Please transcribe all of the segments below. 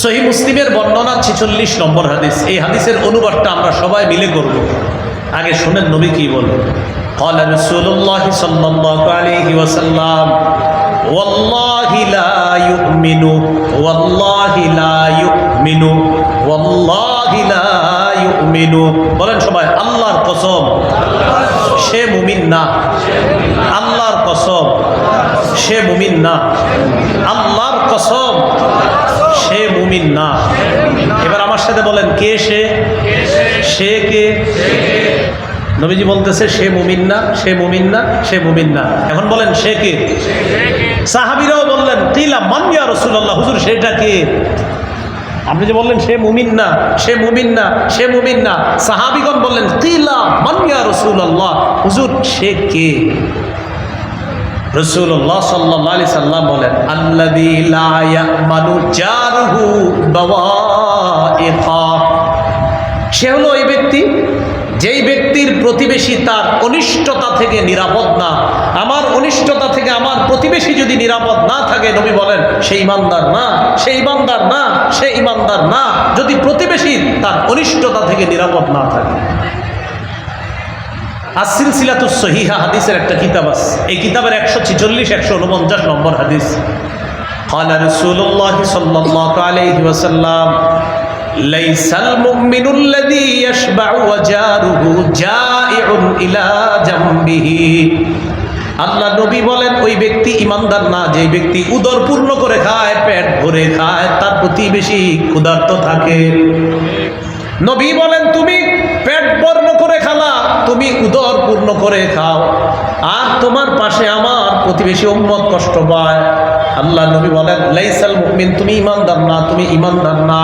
সহি মুসলিমের বর্ণনা ছেচল্লিশ নম্বর হাদিস এই হাদিসের অনুবাদটা আমরা সবাই মিলে করব আগে শুনেন নবী কি বলে قال رسول الله صلى الله عليه وسلم والله لا يؤمن والله لا يؤمن والله لا يؤمن বলেন সবাই আল্লাহর কসম সে মুমিন না আল্লাহর কসম সে মুমিন না আল্লাহর কসম সে মুমিন না। এবার আমার সাথে বলেন, কে সে? সে কে? নবীজি বলতেছে, সে মুমিন না, সে মুমিন না, সে মুমিন না। এখন বলেন, সে কে? সাহাবিরাও বললেন তিলা মানিয়া রসুল্লাহ হুজুর, সেটা কে? আপনি যে বললেন, সে মুমিন না, সে মুমিন না, সে মুমিন না। সাহাবিগণ বললেন তিলা মানিয়া রসুল্লাহ হুজুর, সে কে? রসুল্লাহ সাল্লাহ আলি সাল্লাম বলেন সে হলো ওই ব্যক্তি, যেই ব্যক্তির প্রতিবেশী তার অনিষ্টতা থেকে নিরাপদ না। আমার অনিষ্টতা থেকে আমার প্রতিবেশী যদি নিরাপদ না থাকে, নবী বলেন, সে ইমানদার না, সে ইমানদার না, সে ইমানদার না। যদি প্রতিবেশী তার অনিষ্টতা থেকে নিরাপদ না থাকে। আসিল সিলাতুস সহিহা হাদিসের একটা কিতাব আছে এই কিতাবের একশো ছিচল্লিশ একশো উনপঞ্চাশ নম্বর হাদিস قال رسول الله صلى الله عليه وسلم ليس المؤمن الذي يشبع وجاره جائع إلى جنبه আল্লাহ নবী বলেন ওই ব্যক্তি ইমানদার না যে ব্যক্তি উদর পূর্ণ করে খায় পেট ভরে খায় তার প্রতিবেশী ক্ষুধার্ত থাকে নবী বলেন তুমি তুমি উদর পূর্ণ করে খাও। আর তোমার পাশে আমার প্রতিবেশী উম্মত কষ্ট পায়। আল্লাহ নবী বলেন, লাইসাল মুমিন, তুমি ইমানদার না, তুমি ইমানদার না।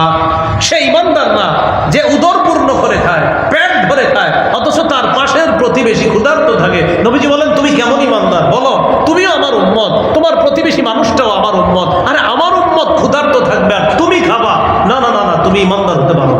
সে ইমানদার না, যে উদর পূর্ণ করে খায়, পেট ভরে খায়, অথচ তার পাশের প্রতিবেশী ক্ষুধার্ত থাকে। নবীজি বলেন, তুমি কেমন ইমানদার? বলো, তুমিও আমার উম্মত, তোমার প্রতিবেশী মানুষটাও আমার উম্মত। আরে, আমার উম্মত ক্ষুধার্ত থাকবে আর তুমি খাবা? না না না না, তুমি ইমানদার হতে পারো